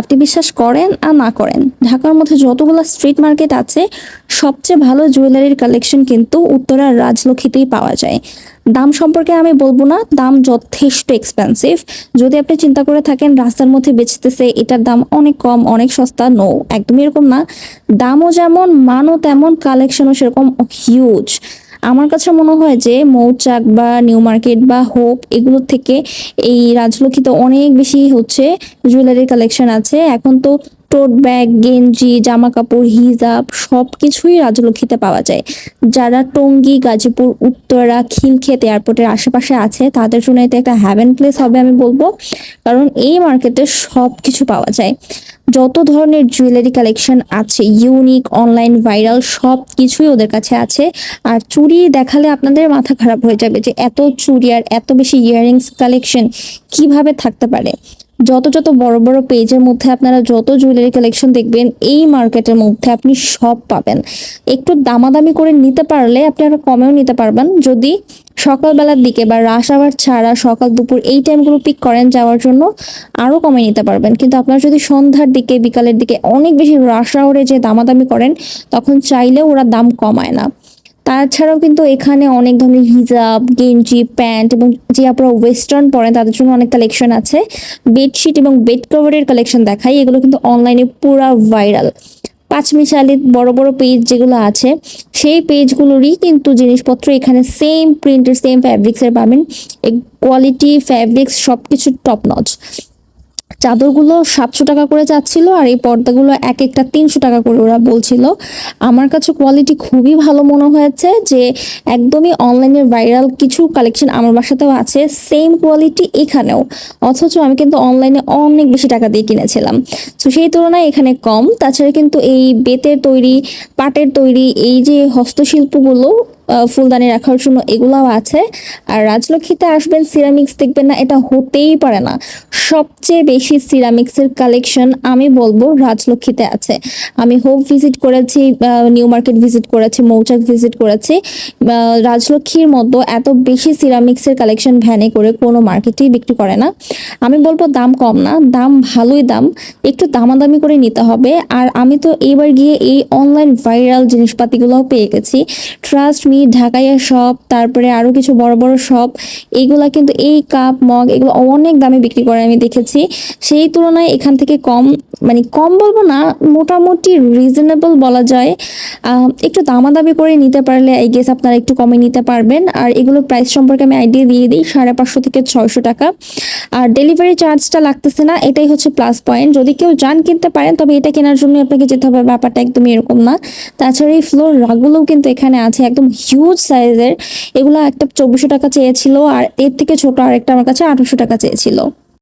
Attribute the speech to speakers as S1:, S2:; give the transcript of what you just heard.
S1: আপনি বিশ্বাস করেন আর না করেন, ঢাকার মধ্যে যতগুলো স্ট্রিট মার্কেট আছে, সবচেয়ে ভালো জুয়েলারির কালেকশন কিন্তু উত্তরার রাজলক্ষ্মীতেই পাওয়া যায়। দাম সম্পর্কে আমি বলব না, দাম যথেষ্ট এক্সপেন্সিভ যদি আপনি চিন্তা করে থাকেন রাস্তার মধ্যে বেচতেছে, এটার দাম অনেক কম, অনেক সস্তা নো একদমই এরকম না। দামও যেমন, মানও তেমন কালেকশনও সেরকম হিউজ আমার কাছে মনে হয় যে মৌচাক বা নিউ মার্কেট বা হোপ এগুলোর থেকে এই রাজলক্ষ্মীতে অনেক বেশি হচ্ছে জুয়েলারি কালেকশন আছে। এখন তো টোট ব্যাগ, গেঞ্জি জামা কাপড় হিজাব সব কিছুই রাজলক্ষ্মীতে পাওয়া যায়। যারা টঙ্গী, গাজীপুর, উত্তরা, খিলক্ষেত এয়ারপোর্টের আশেপাশে আছে, তাদের জন্য এটা একটা হ্যাভেন প্লেস হবে আমি বলব। কারণ এই মার্কেটে সব কিছু পাওয়া যায়। যত ধরনের জুয়েলারি কালেকশন আছে ইউনিক অনলাইন ভাইরাল সব কিছুই ওদের কাছে আছে। আর চুড়ি দেখালে আপনাদের মাথা খারাপ হয়ে যাবে যে এত চুড়ি আর এত বেশি ইয়াররিংস কালেকশন কীভাবে থাকতে পারে? যত যত বড় বড় পেজের মধ্যে আপনারা যত জুয়েলারি কালেকশন দেখবেন, এই মার্কেটের মধ্যে আপনি সব পাবেন। একটু দামাদামি করে নিতে পারলে আপনারা কমেও নিতে পারবেন। যদি সকালবেলার দিকে বা রাশ আওয়ার ছাড়া সকাল দুপুর এই টাইমগুলো পিক করেন যাওয়ার জন্য, আরও কমে নিতে পারবেন। কিন্তু আপনারা যদি সন্ধ্যার দিকে, বিকালের দিকে অনেক বেশি রাশ আওয়ারে যে দামাদামি করেন, তখন চাইলে ওরা দাম কমায় না। তাছাড়াও কিন্তু এখানে অনেক ধরনের হিজাব, গেঞ্জি, প্যান্ট এবং যে আপনারা ওয়েস্টার্ন পরেন, তাদের জন্য অনেক কালেকশন আছে। বেডশিট এবং বেড কভারের কালেকশন দেখাই, এগুলো কিন্তু অনলাইনে পুরা ভাইরাল পাঁচমিশালি বড় বড় পেজ যেগুলো আছে, সেই পেজগুলোরই কিন্তু জিনিসপত্র এখানে সেম প্রিন্টের সেম ফ্যাব্রিক্সের পাবেন। কোয়ালিটি ফ্যাব্রিক্স সব কিছু টপ নচ চাদরগুলো সাতশো টাকা করে যাচ্ছিল আর এই পর্দাগুলো এক একটা তিনশো টাকা করে ওরা বলছিল। আমার কাছে কোয়ালিটি খুবই ভালো মনে হয়েছে যে একদমই অনলাইনের ভাইরাল কিছু কালেকশন আমার বাসাতেও আছে সেম কোয়ালিটি এখানেও। অথচ আমি কিন্তু অনলাইনে অনেক বেশি টাকা দিয়ে কিনেছিলাম। তো সেই তুলনায় এখানে কম। তাছাড়া কিন্তু এই বেতের তৈরি, পাটের তৈরি, এই যে হস্তশিল্পগুলো ফুলদানি রাখার জন্য এগুলাও আছে। আর রাজলক্ষ্মীতে আসবেন সিরামিক্স দেখবেন না, এটা হতেই পারে না। সবচেয়ে বেশি সিরামিক্সের কালেকশন আমি বলব রাজলক্ষ্মীতে আছে। আমি হোপ ভিজিট করেছি নিউ মার্কেট ভিজিট করেছি, মৌচাক ভিজিট করেছি। রাজলক্ষ্মীর মতো এত বেশি সিরামিক্সের কালেকশন ভ্যানে করে কোনো মার্কেটেই বিক্রি করে না। আমি বলব দাম কম না, দাম ভালোই দাম, একটু দামাদামি করে নিতে হবে। আর আমি তো এবার গিয়ে এই অনলাইন ভাইরাল জিনিসপাতিগুলোও পেয়ে গেছি। ট্রাস্ট মি ঢাকাইয়া শপ তারপরে আরও কিছু বড় বড় শপ এইগুলা কিন্তু এই কাপ, মগ, এগুলো অনেক দামে বিক্রি করে আমি দেখেছি। সেই তুলনায় এখান থেকে কম মানে কম বলব না, মোটামুটি রিজনেবল বলা যায়। একটু দামাদামি করে নিতে পারলে আই গেস আপনারা একটু কমে নিতে পারবেন। আর এগুলোর প্রাইস সম্পর্কে আমি আইডিয়া দিয়ে দিই, সাড়ে পাঁচশো থেকে ছয়শো টাকা। আর ডেলিভারি চার্জটা লাগতেছে না, এটাই হচ্ছে প্লাস পয়েন্ট যদি কেউ যান কিনতে পারেন, তবে এটা কেনার জন্য আপনাকে যেতে হবে, ব্যাপারটা একদমই এরকম না। তাছাড়া এই ফ্লোর রাগগুলোও কিন্তু এখানে আছে, একদম হিউজ সাইজের এগুলো একটা চব্বিশশো টাকা চেয়েছিল, আর এর থেকে ছোট আরেকটা আমার কাছে আঠারোশো টাকা চেয়েছিল।